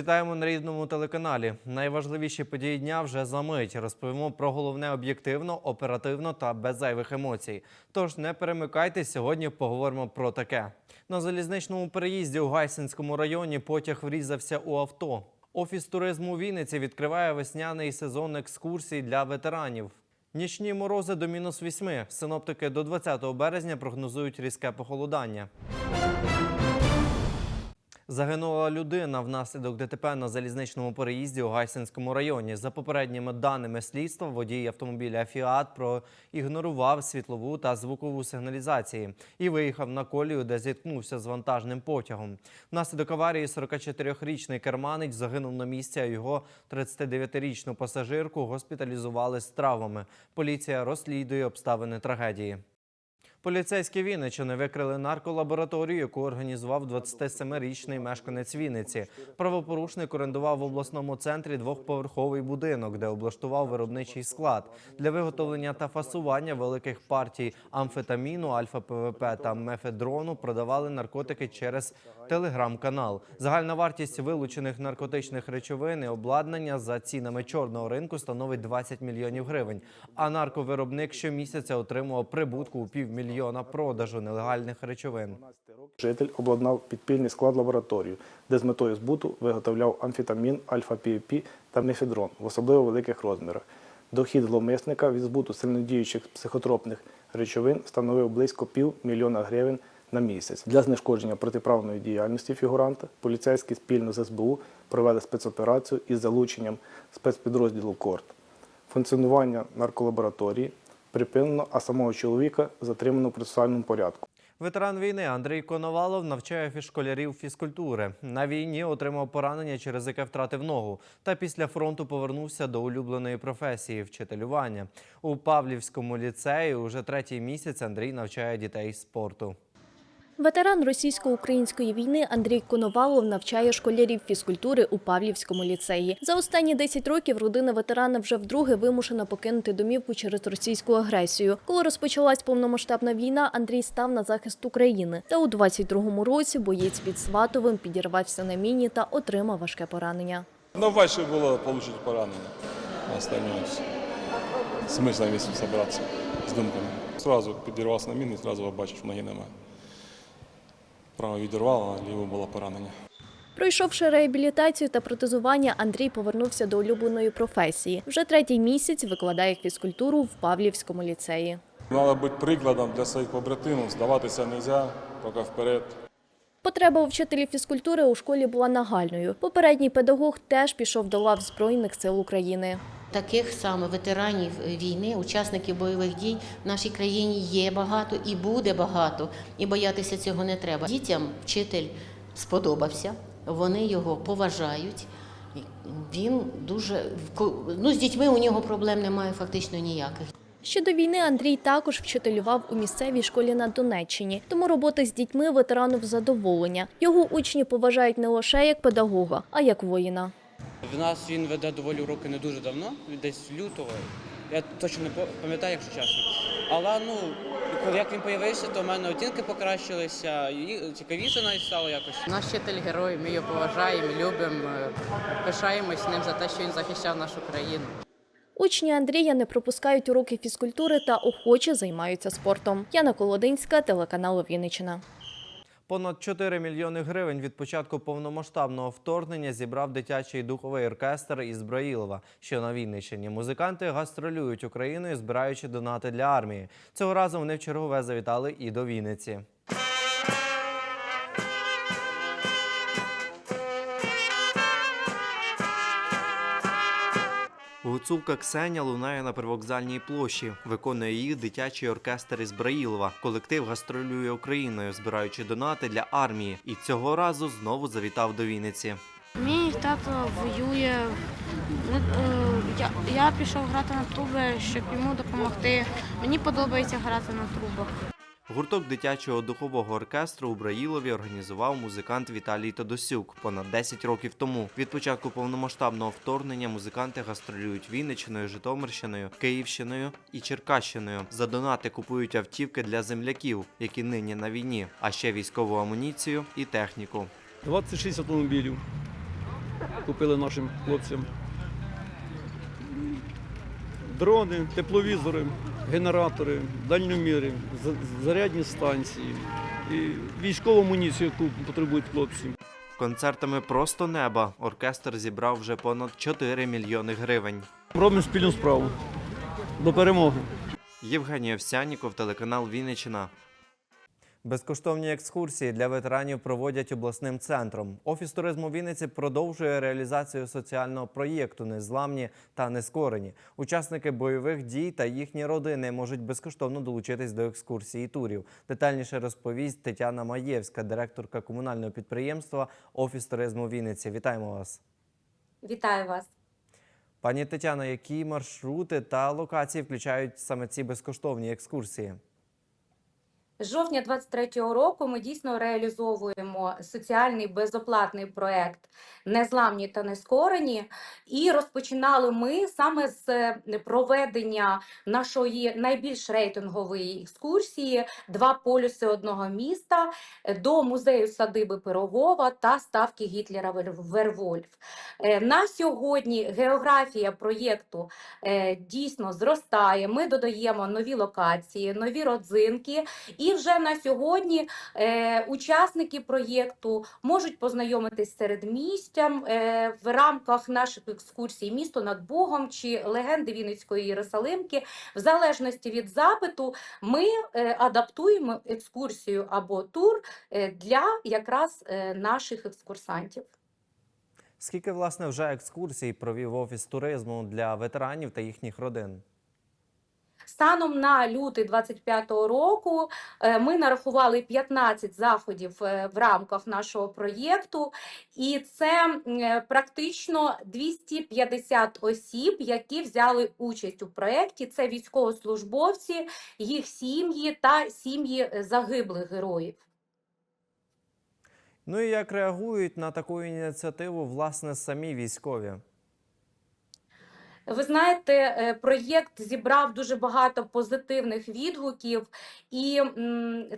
Вітаємо на рідному телеканалі. Найважливіші події дня вже за мить. Розповімо про головне об'єктивно, оперативно та без зайвих емоцій. Тож не перемикайтесь. Сьогодні поговоримо про таке. На залізничному переїзді у Гайсинському районі потяг врізався у авто. Офіс туризму Вінниці відкриває весняний сезон екскурсій для ветеранів. Нічні морози до мінус 8. Синоптики до 20 березня прогнозують різке похолодання. Загинула людина внаслідок ДТП на залізничному переїзді у Гайсинському районі. За попередніми даними слідства, водій автомобіля Фіат проігнорував світлову та звукову сигналізації і виїхав на колію, де зіткнувся з вантажним потягом. Внаслідок аварії 44-річний керманич загинув на місці, а його 39-річну пасажирку госпіталізували з травмами. Поліція розслідує обставини трагедії. Поліцейські Вінничини викрили нарколабораторію, яку організував 27-річний мешканець Вінниці. Правопорушник орендував в обласному центрі двохповерховий будинок, де облаштував виробничий склад для виготовлення та фасування великих партій амфетаміну, альфа-ПВП та мефедрону. Продавали наркотики через телеграм-канал. Загальна вартість вилучених наркотичних речовин і обладнання за цінами чорного ринку становить 20 мільйонів гривень. А нарковиробник щомісяця отримував прибутку у півмільйона продажу нелегальних речовин. Житель обладнав підпільний склад лабораторію, де з метою збуту виготовляв амфетамін, альфа-півпі та мефедрон в особливо великих розмірах. Дохід зловмисника від збуту сильнодіючих психотропних речовин становив близько пів мільйона гривень на місяць. Для знешкодження протиправної діяльності фігуранта поліцейські спільно з СБУ провели спецоперацію із залученням спецпідрозділу КОРТ. Функціонування нарколабораторії припинено, а самого чоловіка затримано в процесуальному порядку. Ветеран війни Андрій Коновалов навчає фішколярів фізкультури. На війні отримав поранення, через яке втратив ногу. Та після фронту повернувся до улюбленої професії вчителювання. У Павлівському ліцеї уже третій місяць Андрій навчає дітей спорту. Ветеран російсько-української війни Андрій Коновалов навчає школярів фізкультури у Павлівському ліцеї. За останні 10 років родина ветерана вже вдруге вимушена покинути домівку через російську агресію. Коли розпочалась повномасштабна війна, Андрій став на захист України. Та у 22-му році боєць під Сватовим підірвався на міні та отримав важке поранення. Наважче було отримати поранення. А смисла місцем зібратися з думками. Сразу підірвався на міни і одразу побачив, що ноги немає. Право відірвало, а ліво було поранення. Пройшовши реабілітацію та протезування, Андрій повернувся до улюбленої професії. Вже третій місяць викладає фізкультуру в Павлівському ліцеї. Треба бути прикладом для своїх побратимів, здаватися не можна, поки вперед. Потреба у вчителі фізкультури у школі була нагальною. Попередній педагог теж пішов до лав Збройних сил України. Таких саме ветеранів війни, учасників бойових дій в нашій країні є багато і буде багато, і боятися цього не треба. Дітям вчитель сподобався, вони його поважають. Він дуже ну, з дітьми у нього проблем немає фактично ніяких. Ще до війни Андрій також вчителював у місцевій школі на Донеччині, тому робота з дітьми ветерану задоволення. Його учні поважають не лише як педагога, а як воїна. В нас він веде доволі уроки не дуже давно, десь лютого. Я точно не пам'ятаю, якщо чесно. Але ну, коли як він з'явився, то в мене оцінки покращилися, і цікавіше навіть стало якось. Наш вчитель герой, ми його поважаємо, любимо, е, пишаємось ним за те, що він захищав нашу країну. Учні Андрія не пропускають уроки фізкультури та охоче займаються спортом. Яна Колодинська, телеканал Вінниччина. Понад 4 мільйони гривень від початку повномасштабного вторгнення зібрав дитячий духовий оркестр із Браїлова, що на Вінниччині. Музиканти гастролюють Україною, збираючи донати для армії. Цього разу вони вчергове завітали і до Вінниці. Гуцулка Ксеня лунає на привокзальній площі. Виконує їх дитячий оркестр із Браїлова. Колектив гастролює Україною, збираючи донати для армії. І цього разу знову завітав до Вінниці. Мій тато воює. Е, Я, я пішов грати на труби, щоб йому допомогти. Мені подобається грати на трубах. Гурток дитячого духового оркестру у Браїлові організував музикант Віталій Тодосюк понад 10 років тому. Від початку повномасштабного вторгнення музиканти гастролюють Вінниччиною, Житомирщиною, Київщиною і Черкащиною. За донати купують автівки для земляків, які нині на війні, а ще військову амуніцію і техніку. 26 автомобілів. купили нашим хлопцям. Дрони, тепловізори, генератори, дальньоміри, зарядні станції і військову амуніцію, яку потребують хлопці. Концертами просто неба оркестр зібрав вже понад 4 мільйони гривень. Робимо спільну справу. До перемоги. Євгеній Овсяніков, телеканал Вінниччина. Безкоштовні екскурсії для ветеранів проводять обласним центром. Офіс туризму Вінниці продовжує реалізацію соціального проєкту Незламні та нескорені. Учасники бойових дій та їхні родини можуть безкоштовно долучитись до екскурсій і турів. Детальніше розповість Тетяна Маєвська, директорка комунального підприємства Офіс туризму Вінниці. Вітаємо вас. Вітаю вас. Пані Тетяно, які маршрути та локації включають саме ці безкоштовні екскурсії? З жовтня 23-го року ми дійсно реалізовуємо соціальний безоплатний проект Незламні та нескорені. І розпочинали ми саме з е, проведення нашої найбільш рейтингової екскурсії Два полюси одного міста до музею садиби Пирогова та ставки Гітлера Вервольф. Е, На сьогодні географія проєкту е, дійсно зростає. Ми додаємо нові локації, нові родзинки. І вже на сьогодні е, учасники проєкту можуть познайомитись серед містям е, в рамках наших екскурсій місто над Богом чи легенди Вінницької Єрусалимки. В залежності від запиту ми е, адаптуємо екскурсію або тур е, для якраз е, наших екскурсантів. Скільки власне вже екскурсій провів офіс туризму для ветеранів та їхніх родин? Станом на лютий 25-го року е, ми нарахували 15 заходів е, в рамках нашого проєкту, і це е, практично 250 осіб, які взяли участь у проєкті. Це військовослужбовці, їх сім'ї та сім'ї загиблих героїв. Ну і як реагують на таку ініціативу власне самі військові? Ви знаєте, е, проєкт зібрав дуже багато позитивних відгуків, і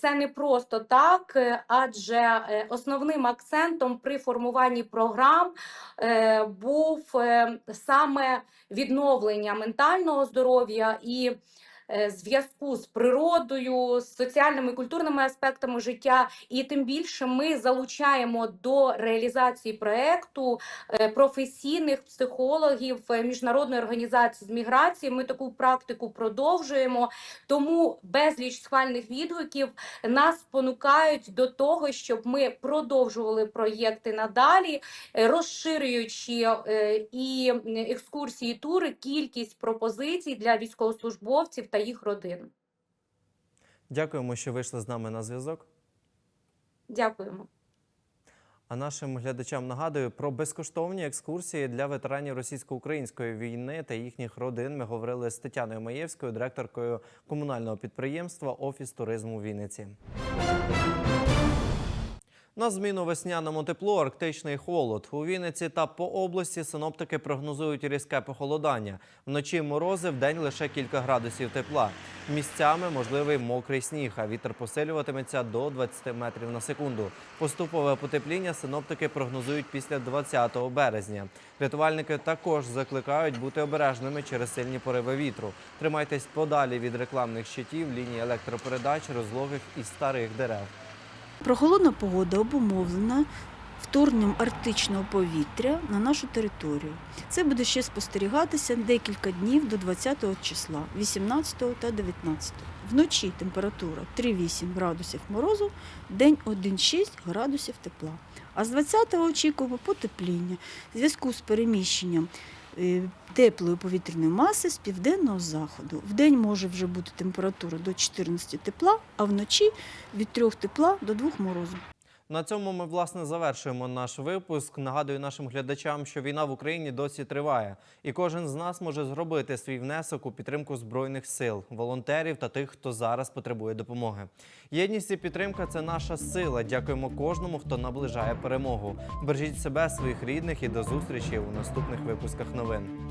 це не просто так, е, адже е, основним акцентом при формуванні програм був саме відновлення ментального здоров'я. І зв'язку з природою, з соціальними і культурними аспектами життя. І тим більше ми залучаємо до реалізації проекту е, професійних психологів е, міжнародної організації з міграції. Ми таку практику продовжуємо. Тому безліч схвальних відгуків нас спонукають до того, щоб ми продовжували проєкти надалі, е, розширюючи е, і екскурсії, і тури, кількість пропозицій для військовослужбовців та їх родин. Дякуємо, що вийшли з нами на зв'язок. Дякуємо. А нашим глядачам нагадую про безкоштовні екскурсії для ветеранів російсько-української війни та їхніх родин. Ми говорили з Тетяною Маєвською, директоркою комунального підприємства Офіс туризму Вінниці. На зміну весняному теплу арктичний холод. У Вінниці та по області синоптики прогнозують різке похолодання. Вночі морози, вдень лише кілька градусів тепла. Місцями можливий мокрий сніг, а вітер посилюватиметься до 20 метрів на секунду. Поступове потепління синоптики прогнозують після 20 березня. Рятувальники також закликають бути обережними через сильні пориви вітру. Тримайтесь подалі від рекламних щитів, ліній електропередач, розлогих і старих дерев. Прохолодна погода обумовлена вторгненням арктичного повітря на нашу територію. Це буде ще спостерігатися декілька днів до 20 числа, 18 та 19. Вночі температура 3,8 градусів морозу, день 1,6 градусів тепла. А з 20 очікуємо потепління в зв'язку з переміщенням теплої повітряної маси з південного заходу. Вдень може вже бути температура до 14 тепла, а вночі від 3 тепла до 2 морозу. На цьому ми власне завершуємо наш випуск. Нагадую нашим глядачам, що війна в Україні досі триває, і кожен з нас може зробити свій внесок у підтримку збройних сил, волонтерів та тих, хто зараз потребує допомоги. Єдність і підтримка це наша сила. Дякуємо кожному, хто наближає перемогу. Бережіть себе, своїх рідних і до зустрічі у наступних випусках новин.